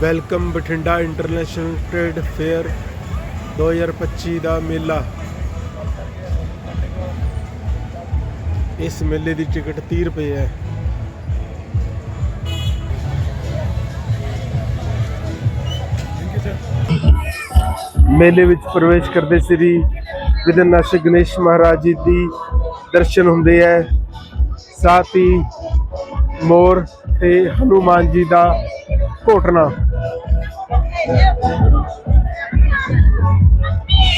Welcome Bathinda international trade fair 2025 ਦਾ ਮੇਲਾ। ਇਸ ਮੇਲੇ ਦੀ ਟਿਕਟ 30 ਰੁਪਏ ਹੈ। ਮੇਲੇ ਵਿੱਚ ਪ੍ਰਵੇਸ਼ ਕਰਦੇ ਸ੍ਰੀ ਵਿਦਨਾਸ਼ਕ ਗਣੇਸ਼ ਮਹਾਰਾਜ ਜੀ ਦੀ ਦਰਸ਼ਨ ਹੁੰਦੇ ਹੈ। ਸਾਥ ਹੀ ਮੋਰ ਤੇ ਹਨੂਮਾਨ ਜੀ ਦਾ ਘੋਟਣਾ।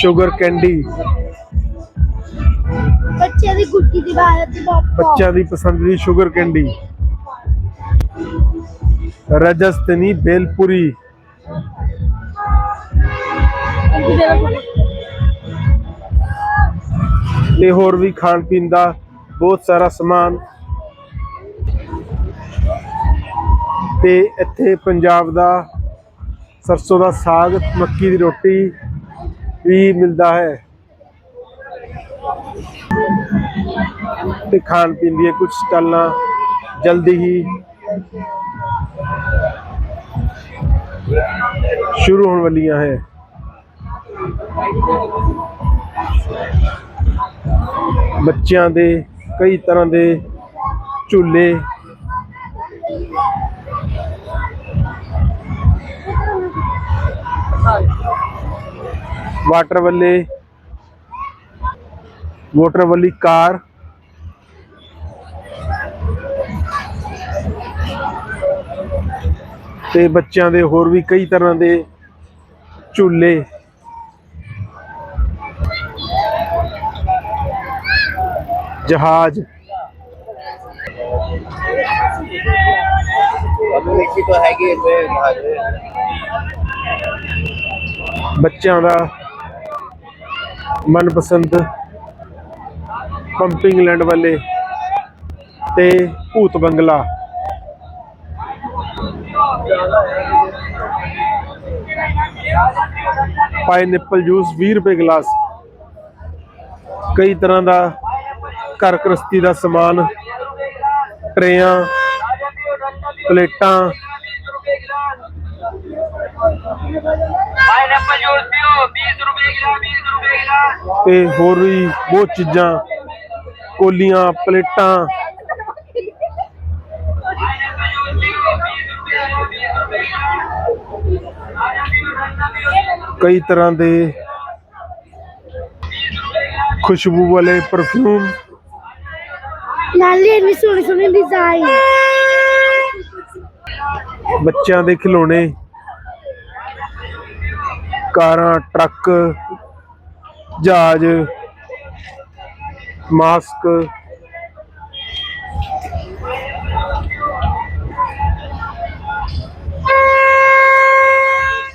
ਸ਼ੂਗਰ ਕੈਂਡੀ ਬੱਚੇ ਦੀ ਗੁੱਡੀ ਦੀ ਬਾਤ ਤੇ ਬਾਪਾ ਬੱਚਿਆਂ ਦੀ ਪਸੰਦ ਦੀ ਸ਼ੂਗਰ ਕੈਂਡੀ ਰਜਸਤਨੀ ਬੇਲਪੁਰੀ। ਤੇ ਹੋਰ ਵੀ ਖਾਣ ਪੀਣ ਦਾ ਬਹੁਤ ਸਾਰਾ ਸਮਾਨ। ਤੇ ਇੱਥੇ ਪੰਜਾਬ ਦਾ ਸਰਸੋਂ ਦਾ ਸਾਗ, ਮੱਕੀ ਦੀ ਰੋਟੀ ਵੀ ਮਿਲਦਾ ਹੈ। ਤੇ ਖਾਣ ਪੀਣ ਦੀਆਂ ਕੁਝ ਸਟਾਲਾਂ ਜਲਦੀ ਹੀ ਸ਼ੁਰੂ ਹੋਣ ਵਾਲੀਆਂ ਹੈ। ਬੱਚਿਆਂ ਦੇ ਕਈ ਤਰ੍ਹਾਂ ਦੇ ਝੂਲੇ ਵਾਟਰ ਵੱਲੇ, ਮੋਟਰ ਵੱਲੀ ਕਾਰ, ਤੇ ਬੱਚਿਆਂ ਦੇ ਹੋਰ ਵੀ ਕਈ ਤਰ੍ਹਾਂ ਦੇ ਝੂਲੇ। ਜਹਾਜ਼। ਅਮਰੀਕੀ ਤਾਂ ਹੈਗੀ ਇੱਥੇ ਜਹਾਜ਼। ਬੱਚਿਆਂ ਦਾ ਮਨਪਸੰਦ ਪੰਪਿੰਗ ਲੈਂਡ ਵਾਲੇ ਤੇ ਭੂਤ ਬੰਗਲਾ। ਪਾਈਨਐਪਲ ਜੂਸ 20 ਰੁਪਏ ਗਲਾਸ। ਕਈ ਤਰ੍ਹਾਂ ਦਾ ਘਰ ਗ੍ਰਸਤੀ ਦਾ ਸਮਾਨ, ਟਰੇਆਂ, ਪਲੇਟਾਂ ਪਾਈਨਐਪਲ ਹੋਰ ਵੀ ਬਹੁਤ ਚੀਜ਼ਾਂ ਕੋਲੀਆਂ ਪਲੇਟਾਂ। ਕਈ ਤਰ੍ਹਾਂ ਦੇ ਖੁਸ਼ਬੂ ਵਾਲੇ ਪਰਫਿਊਮ ਨਾਲੇ ਇੰਨੀ ਸੋਹਣੀ ਸੋਹਣੀ ਡਿਜ਼ਾਈਨ ਬੱਚਿਆਂ ਦੇ ਖਿਡੌਣੇ ਕਾਰਾਂ ਟਰੱਕ ਜਹਾਜ਼ ਮਾਸਕ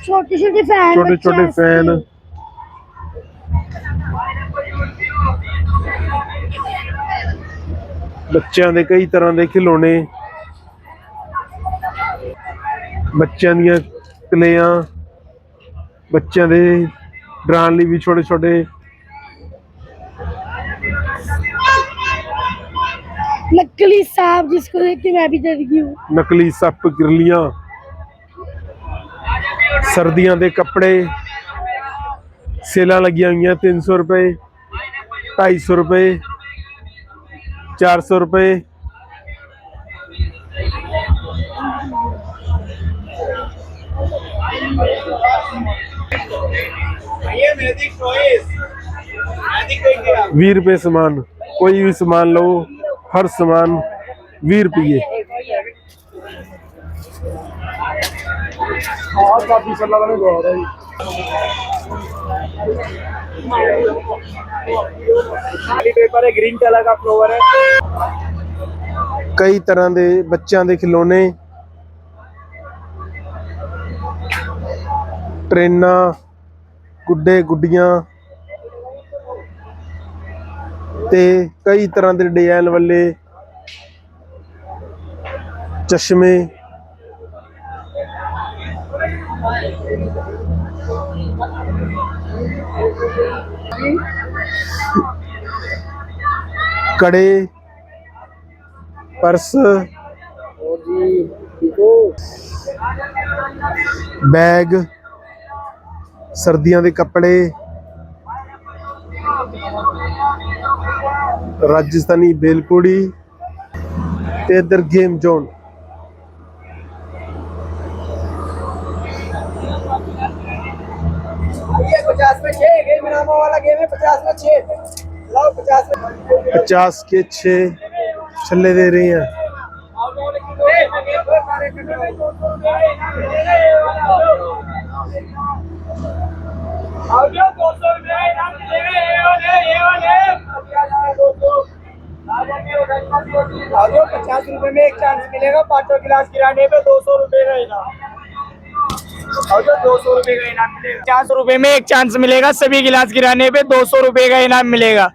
ਛੋਟੇ ਛੋਟੇ ਫੈਨ ਛੋਟੇ ਛੋਟੇ ਫੈਨ। ਬੱਚਿਆਂ ਦੇ ਕਈ ਤਰ੍ਹਾਂ ਦੇ ਖਿਡੌਣੇ ਬੱਚਿਆਂ ਦੀਆਂ ਕਲੇਆਂ ਬੱਚਿਆਂ ਦੇ ਡਰਾਉਣ ਲਈ ਵੀ ਛੋਟੇ ਛੋਟੇ नकली सांप जिसको देख के मैं भी डर गई हूँ ਨਕਲੀ ਸੱਪ ਗਿਰਲੀਆਂ ਸਰਦੀਆਂ ਦੇ ਕੱਪੜੇ ਸੇਲਾਂ ਲੱਗੀਆਂ ਹੋਈਆਂ 300 ਰੁਪਏ 250 ਰੁਪਏ 400 ਰੁਪਏ 20 ਰੁਪਏ ਸਮਾਨ ਕੋਈ ਵੀ ਸਮਾਨ ਲਓ ਹਰ ਸਮਾਨ 20 ਰੁਪਏ ਕਈ ਤਰ੍ਹਾਂ ਦੇ ਬੱਚਿਆਂ ਦੇ ਖਿਡੌਣੇ ਟ੍ਰੇਨਾਂ ਗੁੱਡੇ ਗੁੱਡੀਆਂ ਤੇ ਕਈ ਤਰ੍ਹਾਂ ਦੇ ਡਿਜ਼ਾਈਨ ਵਾਲੇ ਚਸ਼ਮੇ। ਕੜੇ ਪਰਸ। ਬੈਗ। ਸਰਦੀਆਂ ਦੇ ਕੱਪੜੇ ਰਾਜਸਥਾਨੀ ਬੇਲਪੂੜੀ ਤੇ ਇੱਧਰ ਗੇਮ ਜ਼ੋਨ ये पचास में छह गेम नामा वाला गेम है पचास में छह लाओ पचास में 50 के 6 ਛੱਲੇ ਦੇ पचास रुपए में एक चांस मिलेगा गिलास गिराने पे दो सौ रुपए का इनाम। दो सौ रुपए का इनाम मिलेगा। पचास रुपए में एक चांस मिलेगा, सभी गिलास गिराने पे दो सौ रुपए का इनाम मिलेगा।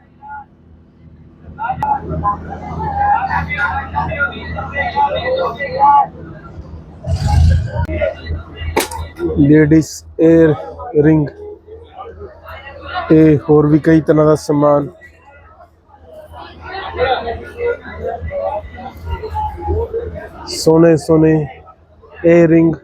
Ladies earring. होर भी कई तरह का समान सोने सोने एयरिंग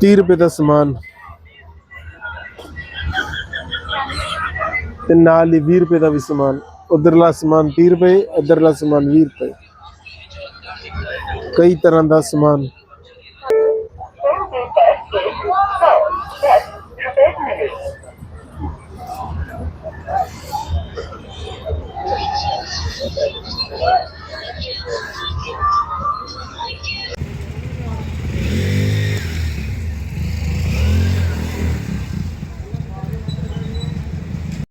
30 ਰੁਪਏ ਦਾ ਸਮਾਨ। ਤੇ ਨਾਲ ਹੀ 20 ਰੁਪਏ ਦਾ ਵੀ ਸਮਾਨ। ਉਧਰਲਾ ਸਮਾਨ 30 ਰੁਪਏ, ਇਧਰਲਾ ਸਮਾਨ 20 ਰੁਪਏ। ਕਈ ਤਰ੍ਹਾਂ ਦਾ ਸਮਾਨ। Yeah.